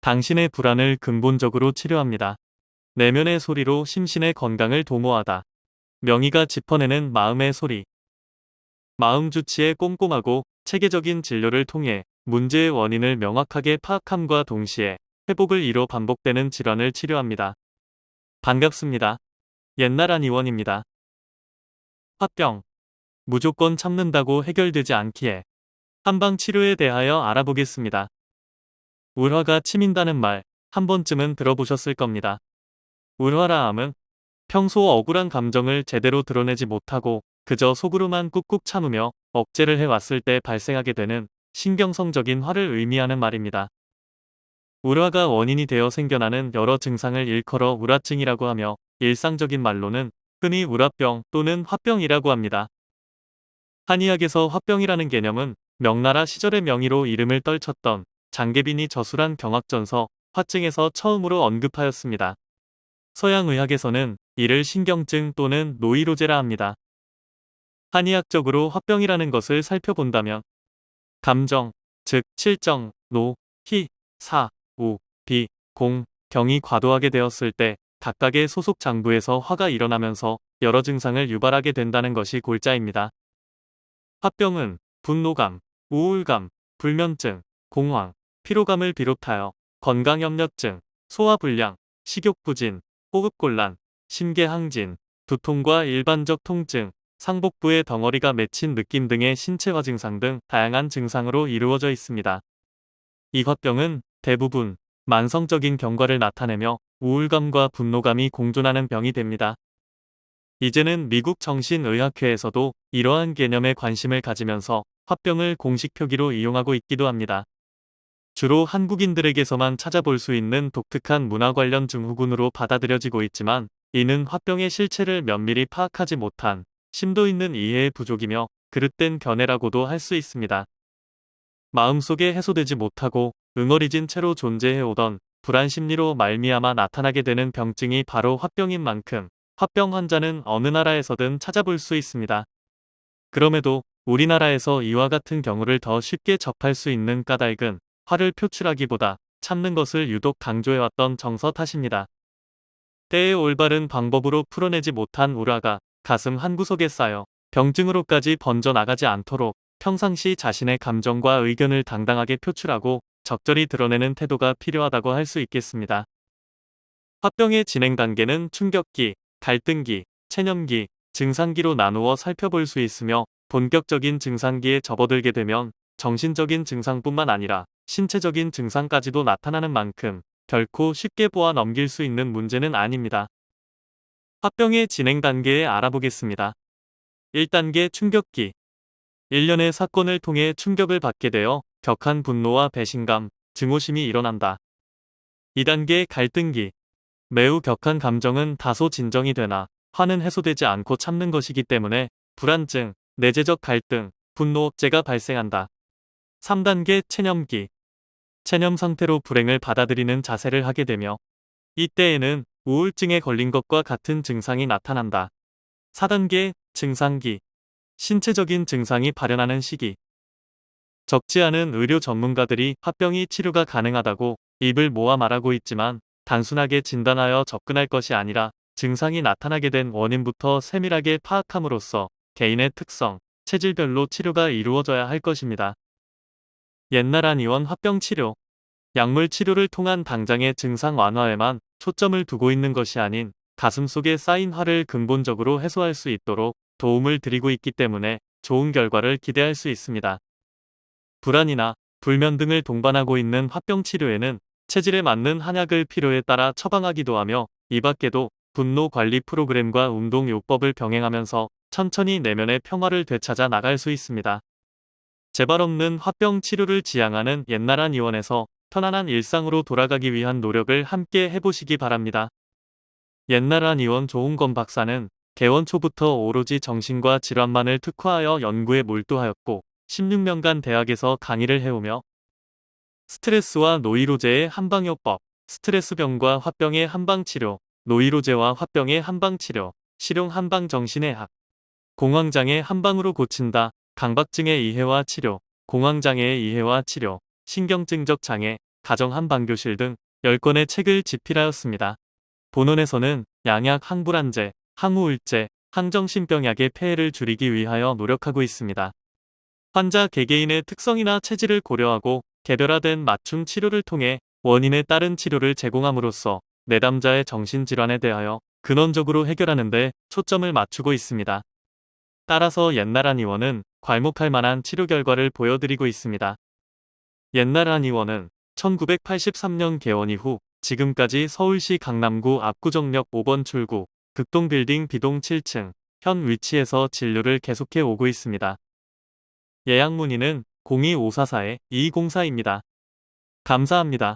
당신의 불안을 근본적으로 치료합니다. 내면의 소리로 심신의 건강을 도모하다. 명의가 짚어내는 마음의 소리. 마음 주치의 꼼꼼하고 체계적인 진료를 통해 문제의 원인을 명확하게 파악함과 동시에 회복을 이뤄 반복되는 질환을 치료합니다. 반갑습니다. 옛날 한 의원입니다. 화병. 무조건 참는다고 해결되지 않기에 한방 치료에 대하여 알아보겠습니다. 울화가 치민다는 말 한 번쯤은 들어보셨을 겁니다. 울화라 함은 평소 억울한 감정을 제대로 드러내지 못하고 그저 속으로만 꾹꾹 참으며 억제를 해왔을 때 발생하게 되는 신경성적인 화를 의미하는 말입니다. 울화가 원인이 되어 생겨나는 여러 증상을 일컬어 울화증이라고 하며 일상적인 말로는 흔히 울화병 또는 화병이라고 합니다. 한의학에서 화병이라는 개념은 명나라 시절의 명의로 이름을 떨쳤던 장계빈이 저술한 경학전서 화증에서 처음으로 언급하였습니다. 서양의학에서는 이를 신경증 또는 노이로제라 합니다. 한의학적으로 화병이라는 것을 살펴본다면 감정, 즉 칠정, 노, 희, 사, 우, 비, 공, 경이 과도하게 되었을 때 각각의 소속 장부에서 화가 일어나면서 여러 증상을 유발하게 된다는 것이 골자입니다. 화병은 분노감, 우울감, 불면증, 공황, 피로감을 비롯하여 건강염려증, 소화불량, 식욕부진, 호흡곤란, 심계항진, 두통과 일반적 통증, 상복부의 덩어리가 맺힌 느낌 등의 신체화 증상 등 다양한 증상으로 이루어져 있습니다. 이 화병은 대부분 만성적인 경과를 나타내며 우울감과 분노감이 공존하는 병이 됩니다. 이제는 미국 정신의학회에서도 이러한 개념에 관심을 가지면서 화병을 공식 표기로 이용하고 있기도 합니다. 주로 한국인들에게서만 찾아볼 수 있는 독특한 문화 관련 증후군으로 받아들여지고 있지만 이는 화병의 실체를 면밀히 파악하지 못한 심도 있는 이해의 부족이며 그릇된 견해라고도 할 수 있습니다. 마음속에 해소되지 못하고 응어리진 채로 존재해오던 불안 심리로 말미암아 나타나게 되는 병증이 바로 화병인 만큼 화병 환자는 어느 나라에서든 찾아볼 수 있습니다. 그럼에도 우리나라에서 이와 같은 경우를 더 쉽게 접할 수 있는 까닭은 화를 표출하기보다 참는 것을 유독 강조해왔던 정서 탓입니다. 때의 올바른 방법으로 풀어내지 못한 우라가 가슴 한구석에 쌓여 병증으로까지 번져나가지 않도록 평상시 자신의 감정과 의견을 당당하게 표출하고 적절히 드러내는 태도가 필요하다고 할 수 있겠습니다. 화병의 진행 단계는 충격기, 갈등기, 체념기, 증상기로 나누어 살펴볼 수 있으며 본격적인 증상기에 접어들게 되면 정신적인 증상뿐만 아니라 신체적인 증상까지도 나타나는 만큼 결코 쉽게 보아 넘길 수 있는 문제는 아닙니다. 화병의 진행 단계에 알아보겠습니다. 1단계 충격기. 일련의 사건을 통해 충격을 받게 되어 격한 분노와 배신감, 증오심이 일어난다. 2단계 갈등기. 매우 격한 감정은 다소 진정이 되나 화는 해소되지 않고 참는 것이기 때문에 불안증, 내재적 갈등, 분노 억제가 발생한다. 3단계 체념기. 체념 상태로 불행을 받아들이는 자세를 하게 되며 이때에는 우울증에 걸린 것과 같은 증상이 나타난다. 4단계 증상기. 신체적인 증상이 발현하는 시기. 적지 않은 의료 전문가들이 화병이 치료가 가능하다고 입을 모아 말하고 있지만 단순하게 진단하여 접근할 것이 아니라 증상이 나타나게 된 원인부터 세밀하게 파악함으로써 개인의 특성, 체질별로 치료가 이루어져야 할 것입니다. 옛날 한의원 화병 치료 약물 치료를 통한 당장의 증상 완화에만 초점을 두고 있는 것이 아닌 가슴 속에 쌓인 화를 근본적으로 해소할 수 있도록 도움을 드리고 있기 때문에 좋은 결과를 기대할 수 있습니다. 불안이나 불면 등을 동반하고 있는 화병 치료에는 체질에 맞는 한약을 필요에 따라 처방하기도 하며 이 밖에도 분노 관리 프로그램과 운동 요법을 병행하면서 천천히 내면의 평화를 되찾아 나갈 수 있습니다. 재발 없는 화병 치료를 지향하는 옛날한 의원에서 편안한 일상으로 돌아가기 위한 노력을 함께 해보시기 바랍니다. 옛날한 의원 조홍건 박사는 개원 초부터 오로지 정신과 질환만을 특화하여 연구에 몰두하였고 16년간 대학에서 강의를 해오며 스트레스와 노이로제의 한방요법, 스트레스병과 화병의 한방치료, 노이로제와 화병의 한방치료, 실용 한방정신의 학, 공황장애 한방으로 고친다, 강박증의 이해와 치료, 공황장애의 이해와 치료, 신경증적 장애, 가정 한방교실 등 10권의 책을 집필하였습니다. 본원에서는 양약 항불안제, 항우울제, 항정신병약의 폐해를 줄이기 위하여 노력하고 있습니다. 환자 개개인의 특성이나 체질을 고려하고 개별화된 맞춤 치료를 통해 원인에 따른 치료를 제공함으로써 내담자의 정신질환에 대하여 근원적으로 해결하는 데 초점을 맞추고 있습니다. 따라서 옛날 한의원은 괄목할 만한 치료 결과를 보여드리고 있습니다. 옛날 한의원은 1983년 개원 이후 지금까지 서울시 강남구 압구정역 5번 출구 극동 빌딩 B동 7층 현 위치에서 진료를 계속해 오고 있습니다. 예약 문의는 02544-2204입니다. 감사합니다.